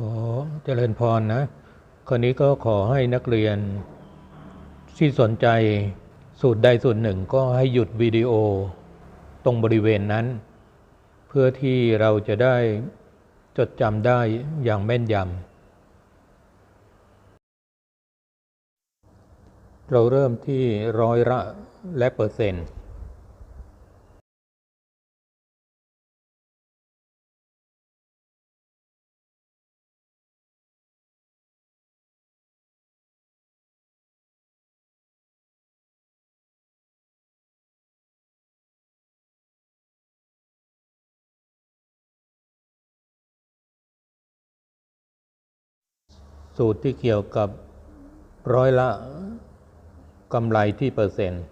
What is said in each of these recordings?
ก็เจริญพรนะ คราวนี้ก็ขอให้นักเรียน ที่สนใจสูตรใดสูตรหนึ่งก็ให้หยุดวิดีโอตรงบริเวณนั้น เพื่อที่เราจะได้จดจำได้อย่างแม่นยำ เราเริ่มที่ร้อยละและเปอร์เซ็นต์ สูตรที่เกี่ยวกับร้อยละกำไรที่เปอร์เซ็นต์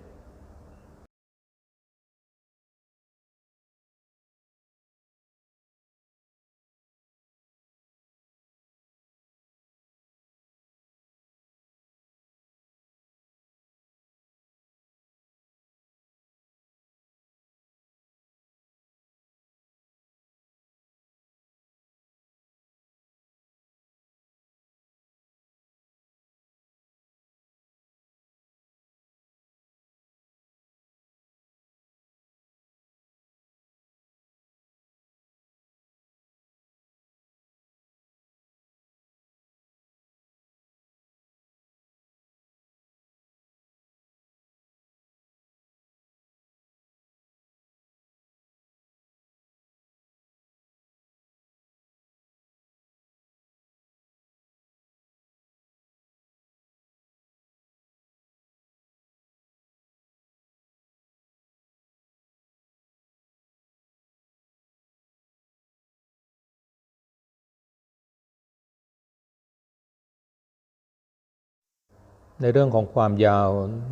ในเรื่องของความยาว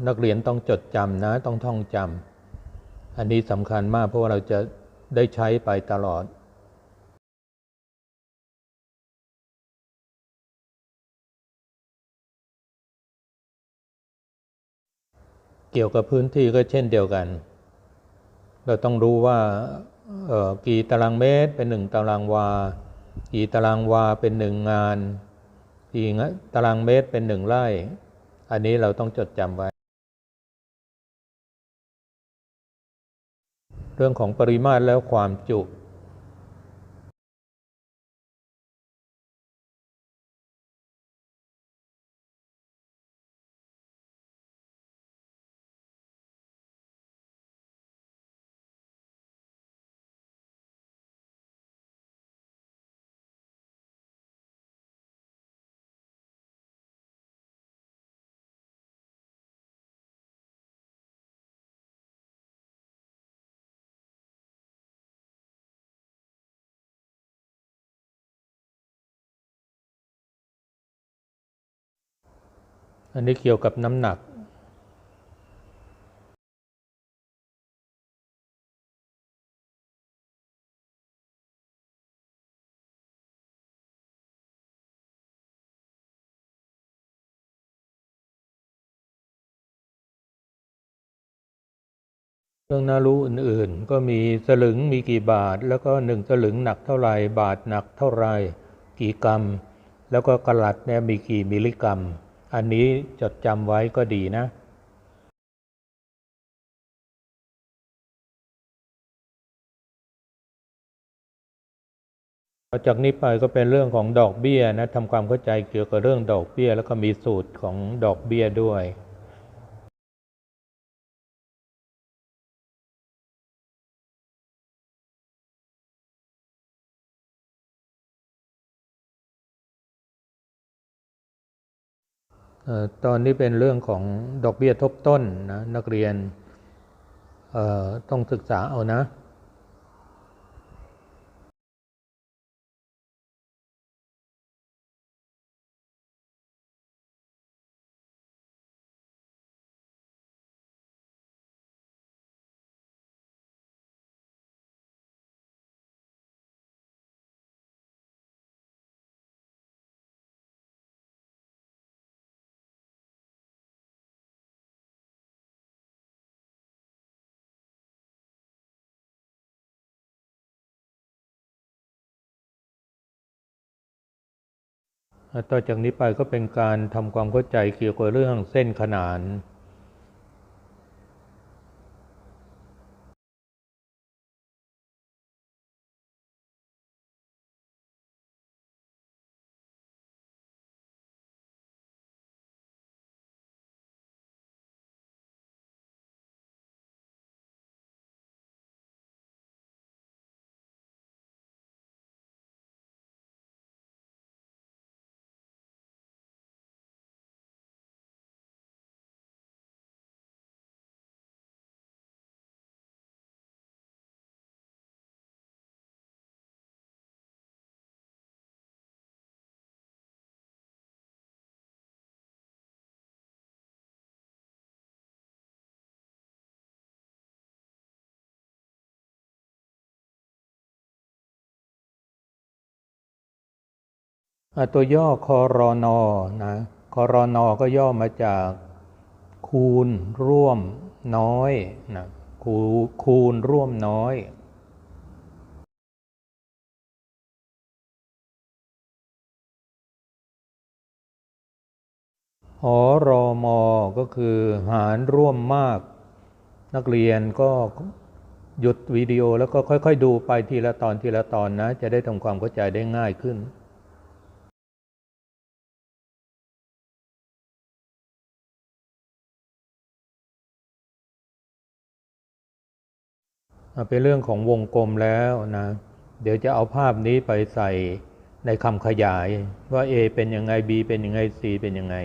นักเรียนต้องจดจำนะต้องท่องจำอันนี้สำคัญมากเพราะว่าเราจะได้ใช้ไปตลอด เกี่ยวกับพื้นที่ก็เช่นเดียวกัน เราต้องรู้ว่ากี่ตารางเมตรเป็นหนึ่งตารางวา กี่ตารางวาเป็นหนึ่งงาน กี่ตารางเมตรเป็นหนึ่งไร่ อันนี้เราต้องจดจำไว้ เรื่องของปริมาตรแล้วความจุ อันนี้เกี่ยวกับน้ำหนัก เรื่องน่ารู้อื่นๆ ก็มีสลึงมีกี่บาท แล้วก็หนึ่งสลึงหนักเท่าไรบาทหนักเท่าไรกี่กรัม แล้วก็กะลัดเนี่ยมีกี่มิลลิกรัม อันนี้จดจำไว้ก็ดีนะต่อจากนี้ไปก็เป็นเรื่องของดอกเบี้ยนะทำความเข้าใจเกี่ยวกับเรื่องดอกเบี้ย แล้วก็มีสูตรของดอกเบี้ยด้วย ตอนนี้เป็นเรื่องของดอกเบี้ยทบต้นนะนักเรียนต้องศึกษาเอานะ ต่อจากนี้ไปก็เป็นการทำความเข้าใจเกี่ยวกับเรื่องเส้นขนาน ตัวย่อคอรอนอนะคอรอนอก็ย่อมาจากคูณร่วมน้อยนะคูคูณร่วมน้อยหอรอมอก็คือหารร่วมมาก นักเรียนก็หยุดวิดีโอแล้วก็ค่อย ๆ ดูไปทีละตอนทีละตอนนะ จะได้ทำความเข้าใจได้ง่ายขึ้น เป็นเรื่องของวงกลมแล้วนะเดี๋ยวจะเอาภาพนี้ไปใส่ในคำขยายว่า A เป็นยังไง B เป็นยังไง C เป็นยังไง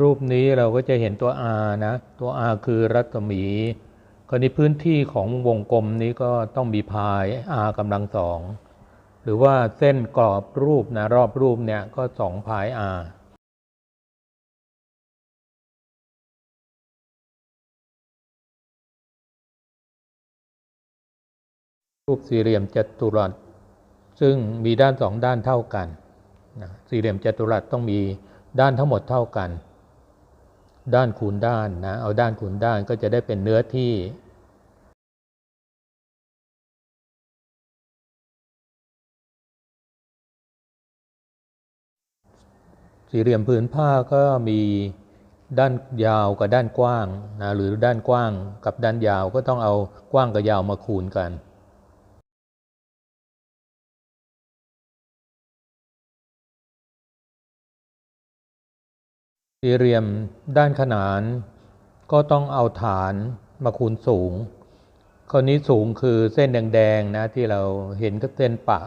รูปนี้เราก็จะเห็นตัว R นะ ตัว R คือรัศมี คราวนี้พื้นที่ของวงกลมนี้ก็ต้องมีพาย R กำลังสอง หรือว่าเส้นกรอบรูปนะรอบรูปเนี่ยก็สองพาย R รูปสี่เหลี่ยมจัตุรัส ซึ่งมีด้านสองด้านเท่ากันนะสี่เหลี่ยมจัตุรัสต้องมีด้านทั้งหมดเท่ากัน ด้านคูณด้านนะ เอาด้านคูณด้านก็จะได้เป็นเนื้อที่สี่เหลี่ยมผืนผ้าก็มีด้านยาวกับด้านกว้างนะหรือด้านกว้างกับด้านยาวก็ต้องเอากว้างกับยาวมาคูณกัน สี่เหลี่ยมด้านขนาน ก็ต้องเอาฐานมาคูณสูง คราวนี้สูงคือเส้นแดงๆนะที่เราเห็นก็เส้นปะ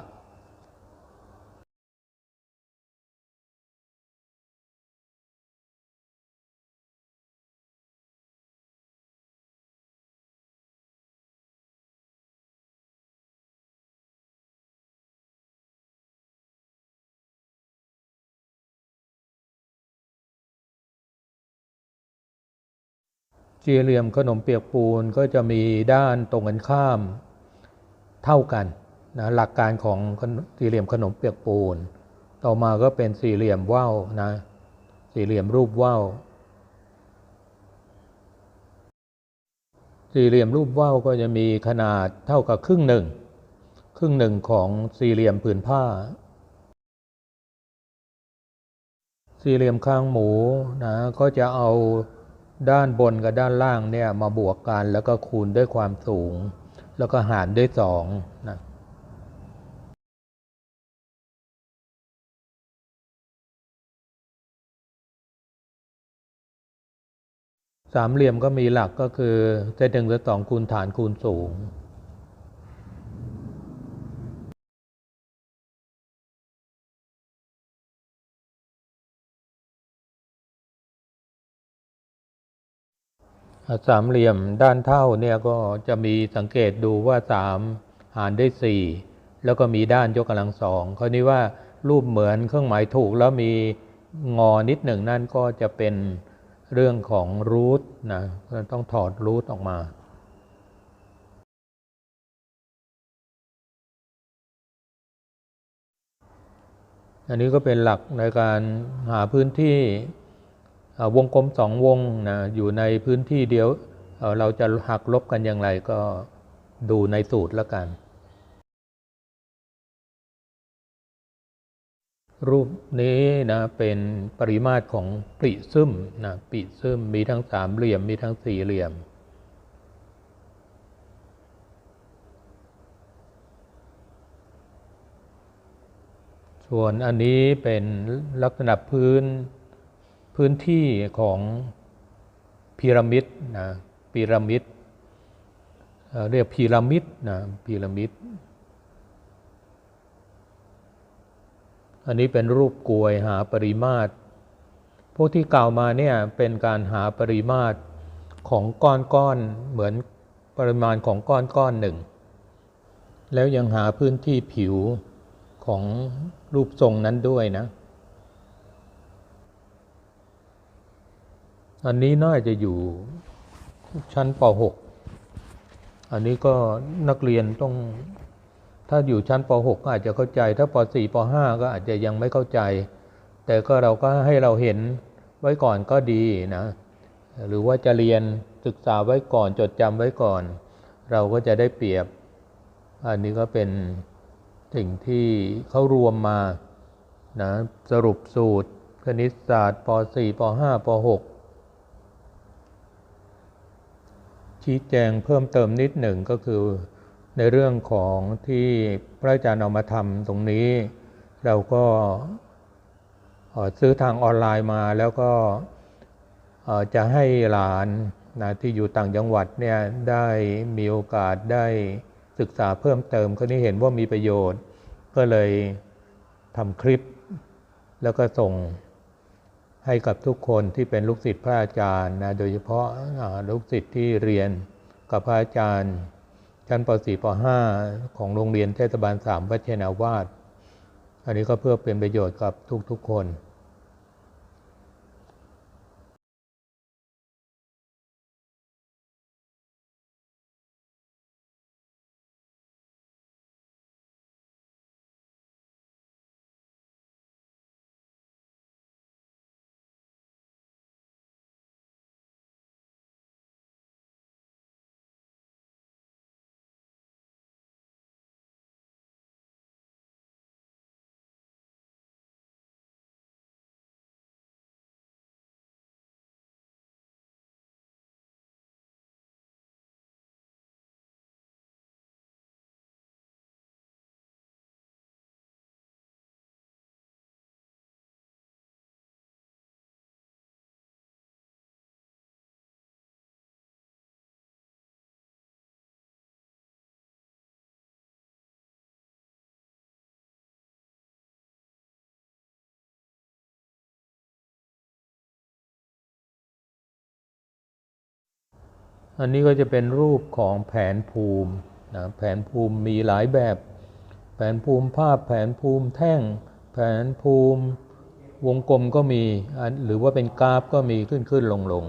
สี่เหลี่ยมขนมเปียกปูนก็จะมีด้านตรงกันข้ามเท่ากันนะหลักการของสี่เหลี่ยมขนมเปียกปูน ต่อมาก็เป็นสี่เหลี่ยมว่าวนะสี่เหลี่ยมรูปว่าวสี่เหลี่ยมรูปว่าวก็จะมีขนาดเท่ากับครึ่งหนึ่งครึ่งหนึ่งของสี่เหลี่ยมผืนผ้า สี่เหลี่ยมคางหมูนะก็จะเอา ด้านบนกับด้านล่างเนี่ยมาบวกกันแล้วก็คูณด้วยความสูง แล้วก็หารด้วยสองนะสามเหลี่ยมก็มีหลักก็คือเซตหนึ่งเซตสองคูณฐานคูณสูง สามเหลี่ยมด้านเท่าเนี่ยก็จะมีสังเกตดูว่าสามหารด้วยสี่แล้วก็มีด้านยกกำลังสองคราวนี้ว่ารูปเหมือนเครื่องหมายถูกแล้วมีงอนิดหนึ่งนั่นก็จะเป็นเรื่องของรูทนะต้องถอดรูทออกมาอันนี้ก็เป็นหลักในการหาพื้นที่ วงกลมสองวงนะอยู่ในพื้นที่เดียวเราจะหักลบกันอย่างไรก็ดูในสูตรแล้วกัน รูปนี้นะเป็นปริมาตรของปริซึมนะปริซึมมีทั้งสามเหลี่ยมมีทั้งสี่เหลี่ยมส่วนอันนี้เป็นลักษณะพื้น พื้นที่ของพีระมิดนะพีระมิดเเรียกพีระมิดนะพีระมิด อันนี้เป็นรูปกลวยหาปริมาตร พวกที่กล่าวมาเนี่ยเป็นการหาปริมาตรของก้อนก้อนเหมือนปริมาณของก้อนก้อนหนึ่ง แล้วยังหาพื้นที่ผิวของรูปทรงนั้นด้วยนะ อันนี้น่าจะอยู่ชั้นป .6 อันนี้ก็นักเรียนต้อง ถ้าอยู่ชั้นป .6 ก็อาจจะเข้าใจ ถ้าป .4 ป .5 ก็อาจจะยังไม่เข้าใจ แต่ก็เราก็ให้เราเห็นไว้ก่อนก็ดีนะ หรือว่าจะเรียนศึกษาไว้ก่อนจดจำไว้ก่อน เราก็จะได้เปรียบ อันนี้ก็เป็นสิ่งที่เขารวมมานะสรุปสูตรคณิตศาสตร์ป .4 ป .5 ป .6 ชี้แจงเพิ่มเติมนิดหนึ่งก็คือ ในเรื่องของที่พระอาจารย์เอามาทำตรงนี้ เราก็ซื้อทางออนไลน์มาแล้วก็จะให้หลานนะที่อยู่ต่างจังหวัดเนี่ยได้มีโอกาสได้ศึกษาเพิ่มเติมก็นี่เห็นว่ามีประโยชน์ ก็เลยทำคลิปแล้วก็ส่ง ให้กับทุกคนที่เป็นลูกศิษย์พระอาจารย์นะโดยเฉพาะลูกศิษย์ที่เรียนกับพระอาจารย์ ชั้นป .4 ป .5 ของโรงเรียนเทศบาล3วัดเชนาวาสอันนี้ก็เพื่อเป็นประโยชน์กับทุกๆคน อันนี้ก็จะเป็นรูปของแผนภูมินะแผนภูมิมีหลายแบบ แผนภูมิภาพแผนภูมิแท่ง แผนภูมิวงกลมก็มี หรือว่าเป็นกราฟก็มีขึ้นขึ้นลงลง